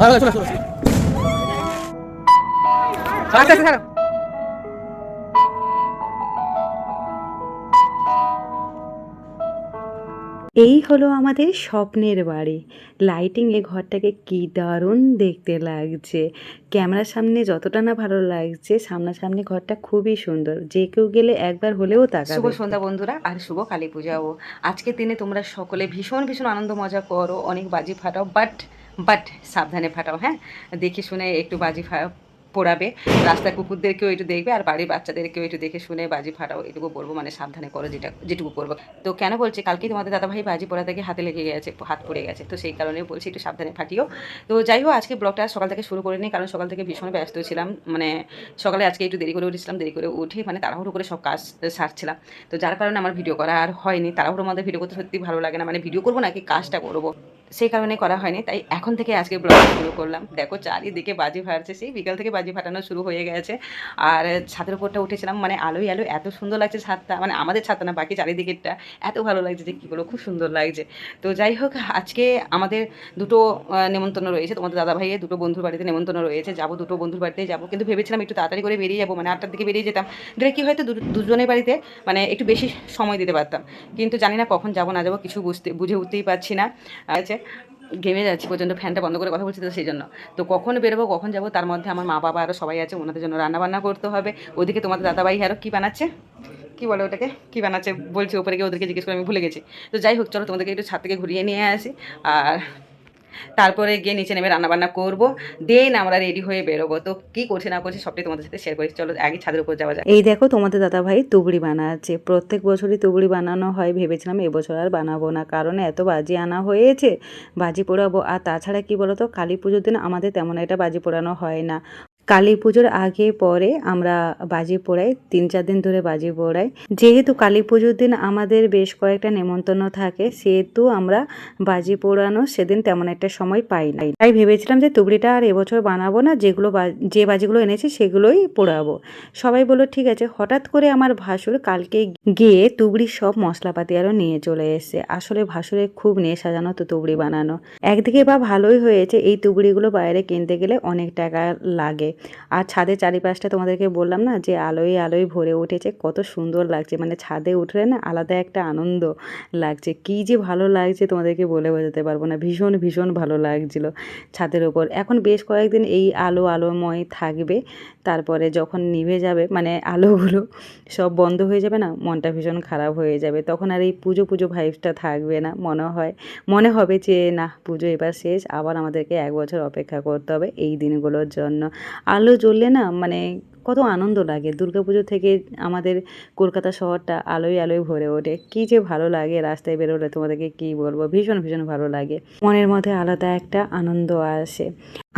এই হলো আমাদের স্বপ্নের বাড়ি। লাইটিং এ ঘরটাকে কি দারুণ দেখতে লাগছে। ক্যামেরার সামনে যতটা না ভালো লাগছে সামনাসামনি ঘরটা খুবই সুন্দর। যে কেউ গেলে একবার হলেও শুভ তাকাবে সন্ধ্যা বন্ধুরা আর শুভ কালী পূজাও। আজকের দিনে তোমরা সকলে ভীষণ ভীষণ আনন্দ মজা করো অনেক বাজি ফাটাও বাট বাট সাবধানে ফাটাও হ্যাঁ? দেখে শুনে একটু বাজি পোড়াবে। রাস্তার কুকুরদেরকেও একটু দেখবে আর বাড়ির বাচ্চাদেরকেও একটু দেখে শুনে বাজি ফাটাও, এটুকু বলব মানে সাবধানে করো যেটা, যেটুকু করব। তো কেন বলছি? কালকেই তোমাদের দাদাভাই বাজি পোড়া থেকে হাতে লেগে গেছে, হাত পড়ে গেছে, তো সেই কারণে বলছি একটু সাবধানে ফাটিও। তো যাই হোক, আজকে ব্লগটা সকাল থেকে শুরু করে নিই কারণ সকাল থেকে ভীষণ ব্যস্ত ছিলাম মানে সকালে আজকে একটু দেরি করে উঠেছিলাম, দেরি করে উঠে মানে তাড়াহুড়ো করে সব কাজ সারছিলাম। তো যার কারণে আমার ভিডিও করা আর হয়নি, তাড়াহুড়োর মধ্যে ভিডিও করতে সত্যি ভালো লাগে না মানে ভিডিও করব নাকি কাজটা করব? সেই কারণে করা হয়নি। তাই এখন থেকে আজকে ব্লগ শুরু করলাম। দেখো চারিদিকে বাজি ফাটছে সেই বিকাল থেকে বাজি ফাটানো শুরু হয়ে গেছে। আর ছাদের উপরটা উঠেছিলাম মানে আলোয় আলো এত সুন্দর লাগছে ছাদটা মানে আমাদের ছাদটা না, বাকি চারিদিকেরটা। এত ভালো লাগছে যে কী বলো খুব সুন্দর লাগছে। তো যাই হোক, আজকে আমাদের দুটো নেমন্তন্ন রয়েছে। তোমাদের দাদা ভাইয়ের দুটো বন্ধুর বাড়িতে নেমন্তন্ন রয়েছে। যাব দুটো বন্ধুর বাড়িতে যাব। কিন্তু ভেবেছিলাম একটু তাড়াতাড়ি করে বেরিয়ে যাব মানে আটটার দিকে বেরিয়ে যেতাম। দিলে কি হয়তো দুজনের বাড়িতে মানে একটু বেশি সময় দিতে পারতাম। কিন্তু জানি না কখন যাব না যাব, কিছু বুঝতে, বুঝে উঠতেই পারছি না। আছে ঘেমে যাচ্ছি, পর্যন্ত ফ্যানটা বন্ধ করে কথা বলছি তো সেই জন্য। তো কখন বেরোবো, কখন যাব, তার মধ্যে আমার মা বাবা আরও সবাই আছে, ওনাদের জন্য রান্নাবান্না করতে হবে। ওদিকে তোমাদের দাদাবাই আরও কী বানাচ্ছে? কি বলে ওটাকে? কী বানাচ্ছে বলছি, ওপরে গিয়ে ওদেরকে জিজ্ঞেস করে, আমি ভুলে গেছি। তো যাই হোক, চলো তোমাদেরকে একটু ছাদ থেকে ঘুরিয়ে নিয়ে আসি। আর তারপরে গিয়ে নিচে নেমে রান্নাবান্না করব। দেন আমরা রেডি হয়ে বেরোবো। তো কী করছে না করছে সবটাই তোমাদের সাথে শেয়ার করি। চলো আগে ছাদের উপর যাওয়া যায় এই দেখো তোমাদের দাদা ভাই তুবড়ি বানাচ্ছে। প্রত্যেক বছরই তুবড়ি বানানো হয় ভেবেছিলাম এবছর আর বানাবো না। কারণ এত বাজি আনা হয়েছে, বাজি পোড়াবো। আর তাছাড়া কি বলো তো কালী পুজোর দিন আমাদের তেমন একটা বাজি পোড়ানো হয় না। কালী পুজোর আগে পরে আমরা বাজি পোড়াই, তিন চার দিন ধরে বাজি পোড়াই। যেহেতু কালী পুজোর দিন আমাদের বেশ কয়েকটা নেমন্তন্ন থাকে, সেহেতু আমরা বাজি পোড়ানো সেদিন তেমন একটা সময় পাই না। তাই ভেবেছিলাম যে তুবড়িটা আর এবছর বানাবো না, যেগুলো যে বাজিগুলো এনেছি সেগুলোই পোড়াবো। সবাই বলল, ঠিক আছে। হঠাৎ করে আমার ভাসুর কালকে গিয়ে তুবড়ির সব মশলাপাতি আরও নিয়ে চলে এসছে। আসলে ভাসুরে খুব নিয়ে সাজানো তো, তুবড়ি বানানো। একদিকে বা ভালোই হয়েছে, এই তুবড়িগুলো বাইরে কিনতে গেলে অনেক টাকা লাগে। আর ছাদের চারিপাশটা তোমাদেরকে বললাম না যে আলোয় আলোয় ভরে উঠেছে, কত সুন্দর লাগছে। মানে ছাদে উঠলে না আলাদা একটা আনন্দ লাগছে। কি যে ভালো লাগছে তোমাদেরকে বলে বোঝাতে পারব না। ভীষণ ভীষণ ভালো লাগছিল ছাদের ওপর এখন বেশ কয়েকদিন এই আলো আলোময় থাকবে, তারপরে যখন নিভে যাবে মানে আলোগুলো সব বন্ধ হয়ে যাবে না, মনটা ভীষণ খারাপ হয়ে যাবে। তখন আর এই পুজো পুজো ভাইবসটা থাকবে না, মনে হয়, মনে হবে যে না, পুজো এবার শেষ, আবার আমাদেরকে এক বছর অপেক্ষা করতে হবে এই দিনগুলোর জন্য। আলো জ্বললে না মানে কত আনন্দ লাগে। দুর্গাপুজো থেকে আমাদের কলকাতা শহরটা আলোয় আলোয় ভরে ওঠে। কী যে ভালো লাগে রাস্তায় বেরোলে, তোমাদেরকে কি বলব? ভীষণ ভীষণ ভালো লাগে। মনের মধ্যে আলাদা একটা আনন্দ আসে।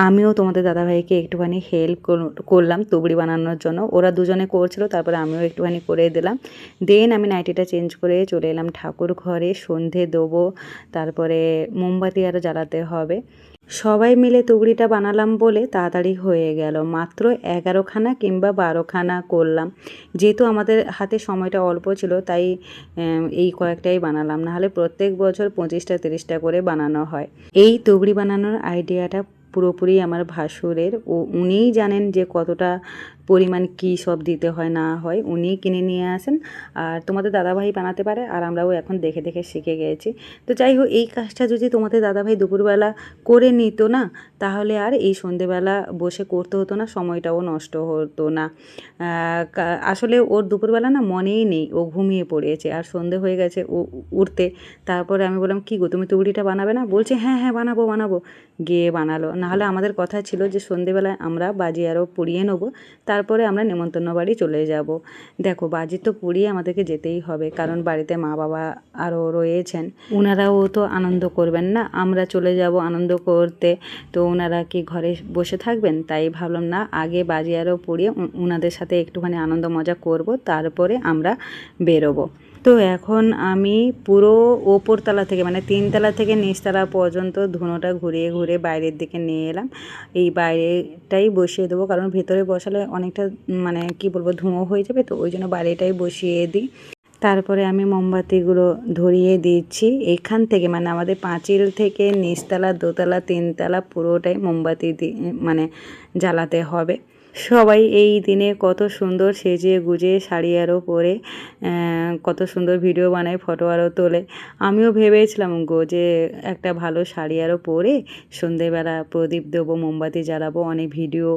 আমিও তোমাদের দাদাভাইকে একটুখানি হেল্প করলাম তুবড়ি বানানোর জন্য। ওরা দুজনে করছিল, তারপরে আমিও একটুখানি করে দিলাম। দেন আমি নাইটিটা চেঞ্জ করে চলে এলাম ঠাকুর ঘরে, সন্ধে দেবো, তারপরে মোমবাতি আরও জ্বালাতে হবে। সবাই মিলে তুগড়িটা বানালাম বলে তাড়াতাড়ি হয়ে গেল। মাত্র এগারোখানা কিংবা বারোখানা করলাম। যেহেতু আমাদের হাতে সময়টা অল্প ছিল, তাই এই কয়েকটাই বানালাম। নাহলে প্রত্যেক বছর পঁচিশটা, তিরিশটা করে বানানো হয়। এই তুগড়ি বানানোর আইডিয়াটা পুরোপুরি আমার ভাসুরের। ও, উনিই জানেন যে কতটা পরিমাণ কী সব দিতে হয়, না হয় উনিই কিনে নিয়ে আসেন। আর তোমাদের দাদাভাই বানাতে পারে, আর আমরাও এখন দেখে দেখে শিখে গেছি। তো যাই হোক, এই কাজটা যদি তোমাদের দাদাভাই দুপুরবেলা করে নিত না, তাহলে আর এই সন্ধেবেলা বসে করতে হতো না, সময়টাও নষ্ট হতো না। আসলে ওর দুপুরবেলা না মনেই নেই, ও ঘুমিয়ে পড়েছে। আর সন্ধে হয়ে গেছে ও উঠতে। তারপরে আমি বললাম, কী গো, তুমি তুবড়িটা বানাবে না? বলছে হ্যাঁ হ্যাঁ বানাবো বানাবো। গিয়ে বানালো। নাহলে আমাদের কথা ছিল যে সন্ধেবেলায় আমরা বাজি আরও পুড়িয়ে নেব, তারপরে আমরা নেমন্তন্ন বাড়ি চলে যাব। দেখো, বাজি তো পুড়িয়ে আমাদেরকে যেতেই হবে, কারণ বাড়িতে মা বাবা আরও রয়েছেন। ওনারাও তো আনন্দ করবেন না, আমরা চলে যাব আনন্দ করতে। তো ওনারা কি ঘরে বসে থাকবেন? তাই ভাবলাম, না, আগে বাজি আরও পুড়িয়ে ওনাদের সাথে একটুখানি আনন্দ মজা করব, তারপরে আমরা বেরোবো। তো এখন আমি পুরো ওপরতলা থেকে মানে তিনতলা থেকে নিচতলা পর্যন্ত ধুনোটা ঘুরিয়ে ঘুরে বাইরের দিকে নিয়ে এলাম। এই বাইরেটাই বসিয়ে দেবো, কারণ ভেতরে বসালে অনেকটা মানে কি বলব, ধুঁয়ো হয়ে যাবে, তো ওই জন্য বাইরেটাই বসিয়ে দিই। তারপরে আমি মোমবাতিগুলো ধরিয়ে দিচ্ছি। এখান থেকে মানে আমাদের পাঁচিল থেকে নিচতলা, দোতলা, তিনতলা পুরোটাই মোমবাতি দিয়ে মানে জ্বালাতে হবে। সবাই এই দিনে কত সুন্দর সেজে গুজে শাড়ি আরও পরে কত সুন্দর ভিডিও বানায় ফটো আরও তোলে। আমিও ভেবেছিলাম গো যে একটা ভালো শাড়ি আরও পরে সন্ধেবেলা প্রদীপ দেবো, মোমবাতি জ্বালাবো, অনেক ভিডিও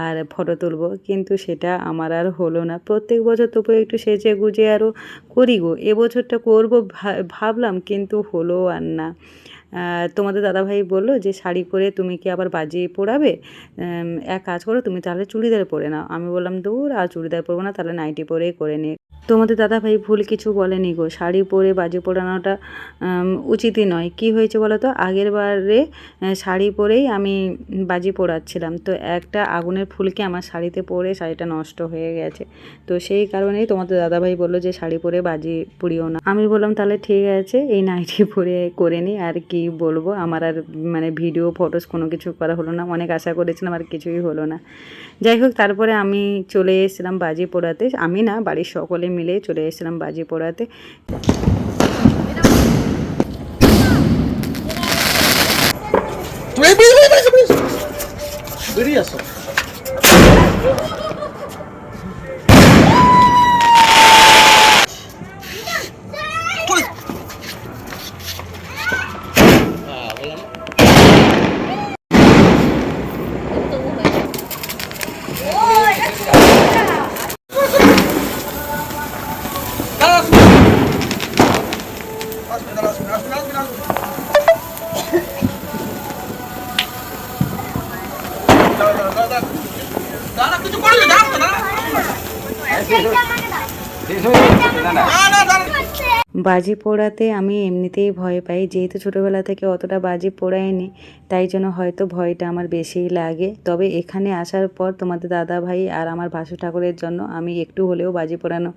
আর ফটো তুলবো। কিন্তু সেটা আমার আর হলো না। প্রত্যেক বছর তবু একটু সেজে গুজে আরও করি গো। এবছরটা করব ভাবলাম কিন্তু হলো আর না। তোমাদের দাদাভাই বলল যে, শাড়ি পরে তুমি কি আবার বাজি পোড়াবে? এক কাজ করো, তুমি তাহলে চুড়িদার পরে নাও। আমি বললাম, দূর, আর চুড়িদার পরবো না, তাহলে নাইটি পরেই করে নি তোমাদের দাদাভাই ভুল কিছু বলেনি গো। শাড়ি পরে বাজি পোড়ানোটা উচিতই নয়। কি হয়েছে বলো তো? আগের বারে শাড়ি পরেই আমি বাজি পোড়াচ্ছিলাম। তো একটা আগুনের ফুলকে আমার শাড়িতে পরে শাড়িটা নষ্ট হয়ে গেছে। তো সেই কারণেই তোমাদের দাদাভাই বলল যে, শাড়ি পরে বাজি পুড়িও না। আমি বললাম, তাহলে ঠিক আছে, এই নাইটি পরে করে নিই, আর কি বলব। আমার আর মানে ভিডিও ফটোস কোনো কিছু করা হলো না। অনেক আশা করেছিলাম, আর কিছুই হলো না। যাই হোক, তারপরে আমি চলে এসেছিলাম বাজি পোড়াতে আমি না, বাড়ির সকলে মিলে চলে এসেছিলাম বাজি পোড়াতে বেরিয়ে হ্যাঁ, বাজি পোড়াতে আমি এমনিতেই ভয় পাই। যেহেতু ছোটোবেলা থেকে অতটা বাজি পোড়াইনি তাই জন্য হয়তো ভয়টা আমার বেশিই লাগে। তবে এখানে আসার পর তোমাদের দাদা ভাই আর আমার ভাসু ঠাকুরের জন্য আমি একটু হলেও বাজি পোড়ানো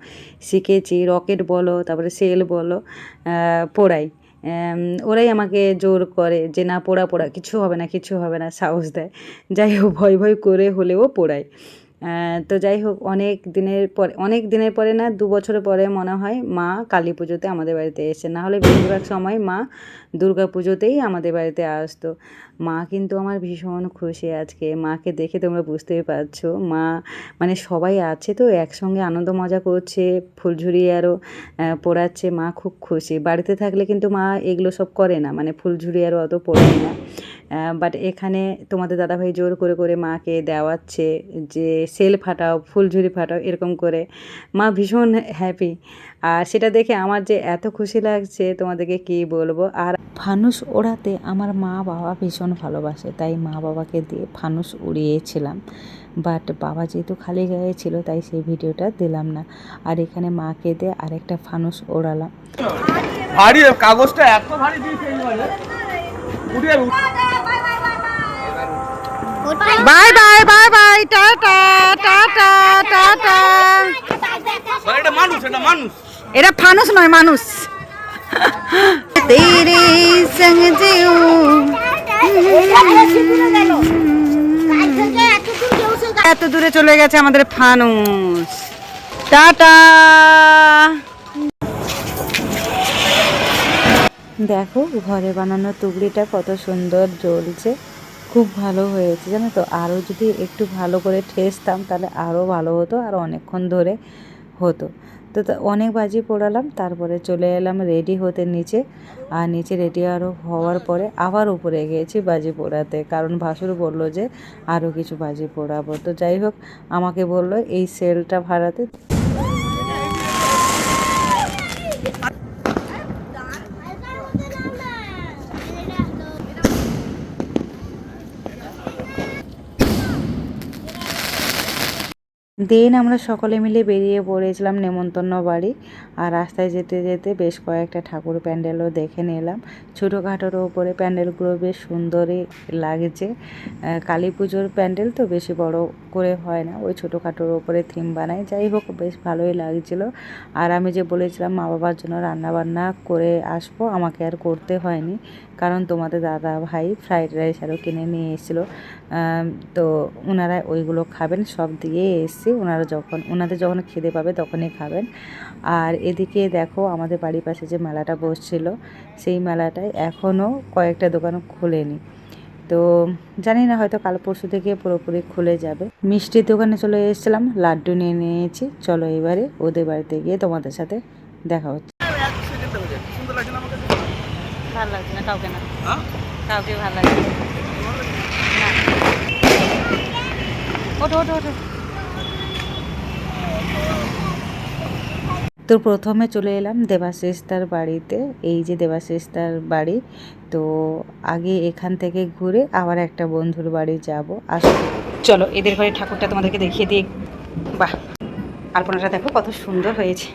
শিখেছি। রকেট বলো তারপরে সেল বলো পোড়াই। ওরাই আমাকে জোর করে যে না পোড়া পোড়া কিছু হবে না কিছু হবে না। সাহস দেয়। যাই হোক ভয় ভয় করে হলেও আহ, তো যাই হোক, অনেক দিনের পরে, অনেক দিনের পরে না, দু বছর পরে মনে হয় মা কালী পুজোতে আমাদের বাড়িতে এসে, না হলে বেশিরভাগ সময় মা দুর্গা পুজোতেই আমাদের বাড়িতে আসতো। মা কিন্তু আমার ভীষণ খুশি আজকে। মাকে দেখে তোমরা বুঝতেই পারছ, মা মানে সবাই আছে তো, একসঙ্গে আনন্দ মজা করছে ফুলঝুরি আরও পোড়াচ্ছে, মা খুব খুশি। বাড়িতে থাকলে কিন্তু মা এগুলো সব করে না মানে ফুলঝুরি আরও অত পড়ে না। বাট এখানে তোমাদের দাদাভাই জোর করে করে মাকে দেওয়াচ্ছে যে সেল ফাটাও ফুলঝুরি ফাটাও এরকম করে। মা ভীষণ হ্যাপি আর সেটা দেখে আমার যে এত খুশি লাগছে তোমাদেরকে কি বলব? আর ফানুস ওড়াতে আমার মা বাবা ভীষণ ভালোবাসে তাই মা বাবাকে দিয়ে ফানুস উড়িয়েছিলাম। বাট বাবা যেহেতু খালি গায়ে ছিল তাই সেই ভিডিওটা দিলাম না। আর এখানে মাকে দিয়ে আরেকটা ফানুস ওড়ালাম। ভারী কাগজটা এত ভারী বাই বাই বাই বাই। টাটা টাটা টাটা এটা মানুষ এটা মানুষ। এটা ফানুস নয় মানুষ। তেরে সঙ্গ এত দূরে চলে গেছে আমাদের ফানুস। টাটা দেখো ঘরে বানানো তুবড়িটা কত সুন্দর জ্বলছে। খুব ভালো হয়েছে, জানো তো? আরও যদি একটু ভালো করে ঠেসতাম, তাহলে আরও ভালো হতো, আর অনেকক্ষণ ধরে হতো। তো অনেক বাজি পোড়ালাম, তারপরে চলে এলাম রেডি হতে নিচে। আর নিচে রেডি আরও হওয়ার পরে আবার উপরে গিয়েছি বাজি পোড়াতে, কারণ ভাসুর বলল যে আরও কিছু বাজি পোড়াবো। তো যাই হোক, আমাকে বলল এই সেলটা ভাড়াতে। দেন আমরা সকলে মিলে বেরিয়ে পড়েছিলাম নেমন্তন্ন বাড়ি। আর রাস্তায় যেতে যেতে বেশ কয়েকটা ঠাকুর প্যান্ডেলও দেখে নিলাম। ছোটোখাটোর ওপরে প্যান্ডেলগুলো বেশ সুন্দরই লাগছে। কালী পুজোর প্যান্ডেল তো বেশি বড় করে হয় না, ওই ছোটোখাটোর ওপরে থিম বানায় যাই হোক, বেশ ভালোই লাগছিল। আর আমি যে বলেছিলাম মা বাবার জন্য রান্না বান্না করে আসব, আমাকে আর করতে হয়নি। কারণ তোমাদের দাদা ভাই ফ্রাইড রাইস আরও কিনে নিয়ে এসেছিল। তো ওনারা ওইগুলো খাবেন, সব দিয়ে এসছে। ওনারা যখন ওনাদের যখন খিদে পাবে তখনই খাবেন। আর এদিকে দেখো আমাদের বাড়ির পাশে যে মেলাটা বসছিল সেই মেলাটায় এখনও কয়েকটা দোকান খোলেনি। তো জানি না হয়তো কাল পরশু থেকে পুরোপুরি খুলে যাবে। মিষ্টির দোকানে চলে এসেছিলাম লাড্ডু নিয়ে নিয়েছি। চলো এবারে ওদের বাড়িতে গিয়ে তোমাদের সাথে দেখা হচ্ছে। ভালো লাগছে না কাউকে না? হ্যাঁ? কাউকে ভালো লাগছে ওঠো ওঠো ওঠো। তো প্রথমে চলে এলাম দেবাশিস তার বাড়িতে, এই যে দেবাশিস তার বাড়ি। তো আগে এখান থেকে ঘুরে আবার একটা বন্ধুর বাড়ি যাব। আসলে চলো, এদের ঘরে ঠাকুরটা তোমাদেরকে দেখিয়ে দিই। বাহ! আলপনাটা দেখো কত সুন্দর হয়েছে।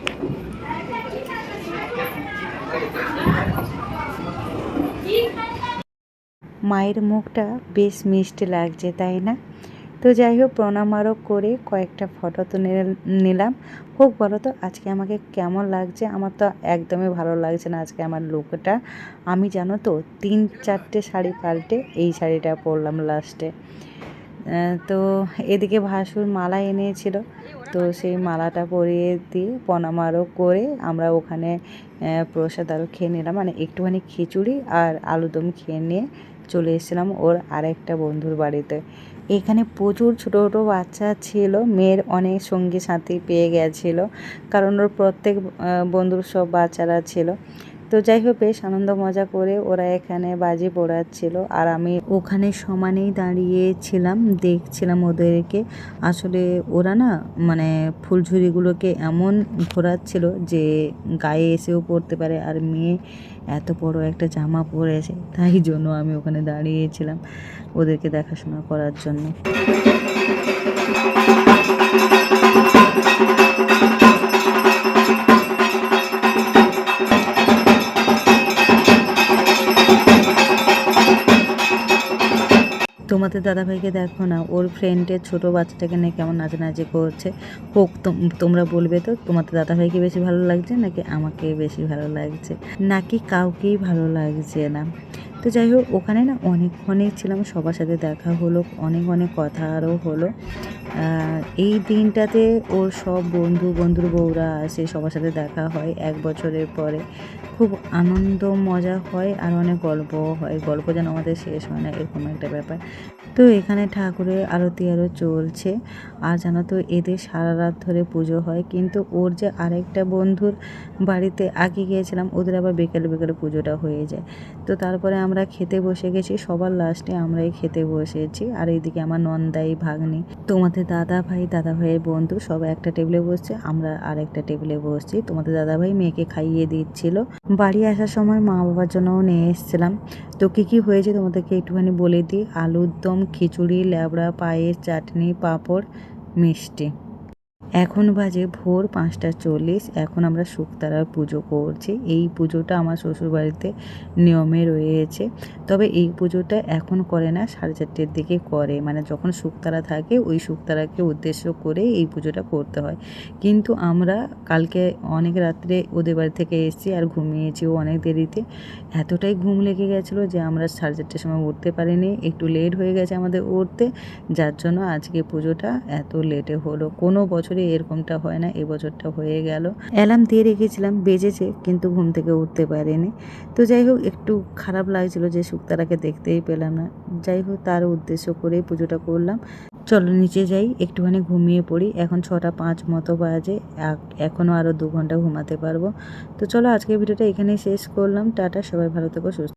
মায়ের মুখটা বেশ মিষ্টি লাগছে, তাই না? তো যাই হোক, প্রণাম আরও করে কয়েকটা ফটো তো নিলাম। হোক, বলো তো, আজকে আমাকে কেমন লাগছে? আমার তো একদমই ভালো লাগছে না আজকে আমার লুকটা আমি জানো তো, তিন চারটে শাড়ি পাল্টে এই শাড়িটা পরলাম লাস্টে তো এদিকে ভাসুর মালা এনেছিল। তো সেই মালাটা পরিয়ে দিয়ে প্রণাম আরও করে আমরা ওখানে প্রসাদ আরও খেয়ে নিলাম। মানে একটুখানি খিচুড়ি আর আলুদম খেয়ে নিয়ে চলে এসেছিলাম ওর আরেকটা বন্ধুর বাড়িতে। এখানে প্রচুর ছোটো ছোটো বাচ্চা ছিল, মেয়ের অনেক সঙ্গী সাথী পেয়ে গেছিল, কারণ ওর প্রত্যেক বন্ধুর সব বাচ্চারা ছিল। তো যাই হোক, বেশ আনন্দ মজা করে ওরা এখানে বাজি পোড়াচ্ছিল আর আমি ওখানে সমানেই দাঁড়িয়েছিলাম, দেখছিলাম ওদেরকে। আসলে ওরা না মানে ফুলঝুরিগুলোকে এমন ঘোরাচ্ছিল যে গায়ে এসেও পড়তে পারে আর মেয়ে এত বড় একটা জামা পরেছে তাই জন্য আমি ওখানে দাঁড়িয়েছিলাম ওদেরকে দেখাশোনা করার জন্য। তোমাদের দাদাভাইকে দেখো না, ওর ফ্রেন্ডের ছোটো বাচ্চাটাকে নিয়ে কেমন নাচানাচি করছে। হোক, তোম- তোমরা বলবে তো, তোমাদের দাদাভাইকে বেশি ভালো লাগছে নাকি আমাকে বেশি ভালো লাগছে? নাকি কাউকেই ভালো লাগছে না? তো যাই হোক, ওখানে না অনেকক্ষণই ছিলাম, সবার সাথে দেখা হলো, অনেক অনেক কথা আরও হলো। এই দিনটাতে ওর সব বন্ধু বন্ধুর বউরা আসে, সবার সাথে দেখা হয় এক বছরের পরে। খুব আনন্দ, মজা হয় আর অনেক গল্পও হয়। গল্প যেন আমাদের শেষ হয় না, এরকম একটা ব্যাপার। তো এখানে ঠাকুরের আরতি আরও চলছে। আর জানো তো, এদের সারা রাত ধরে পুজো হয়। কিন্তু ওর যে আরেকটা বন্ধুর বাড়িতে আগে গিয়েছিলাম, ওদের আবার বিকেলে বিকেলে পুজোটা হয়ে যায়। তো তারপরে আমরা খেতে বসে গেছি। সবার লাস্টে আমরাই খেতে বসেছি। আর এইদিকে আমার নন্দাই, ভাগ্নি, তোমাদের দাদা ভাই, দাদা ভাইয়ের বন্ধু সবাই একটা টেবিলে বসছে। আমরা আরেকটা টেবিলে বসছি। তোমাদের দাদা ভাই মেয়েকে খাইয়ে দিচ্ছিল। বাড়ি আসার সময় মা বাবার জন্যও নিয়ে এসেছিলাম। তো কী কী হয়েছে তোমাদেরকে একটুখানি বলে দিই? আলুর দম, খিচুড়ি, ল্যাবড়া, পায়েস, চাটনি, পাঁপড়, মিষ্টি। এখন বাজে ভোর পাঁচটা চল্লিশ, এখন আমরা শুকতারার পুজো করছি। এই পুজোটা আমার শ্বশুরবাড়িতে নিয়মে রয়েছে। তবে এই পুজোটা এখন করে না, সাড়ে চারটের দিকে করে। মানে যখন শুকতারা থাকে, ওই শুকতারাকে উদ্দেশ্য করে এই পুজোটা করতে হয়। কিন্তু আমরা কালকে অনেক রাত্রে ওদের বাড়ি থেকে এসেছি আর ঘুমিয়েছিও অনেক দেরিতে। এতটাই ঘুম লেগে গেছিল যে আমরা সাড়ে চারটের সময় উঠতে পারিনি। একটু লেট হয়ে গেছে আমাদের উঠতে। যার জন্য আজকে পুজোটা এত লেটে হলো। কোনো বছরে এরকমটা হয় না, এবছরটা হয়ে গেল। অ্যালার্ম দিয়ে রেখেছিলাম, বেজেছে, কিন্তু ঘুম থেকে উঠতে পারিনি। তো যাই হোক, একটু খারাপ লাগছিল যে শুক্তারাকে দেখতেই পেলাম না। যাই হোক, তার উদ্দেশ্য করেই পুজোটা করলাম। চলো, নিচে যাই, একটুখানি ঘুমিয়ে পড়ি। এখন ছটা পাঁচ মতো বাজে এখনও আরও দু ঘণ্টা ঘুমাতে পারব। তো চলো, আজকের ভিডিওটা এখানেই শেষ করলাম। টাটা, সবাই ভালো থেকো, সুস্থ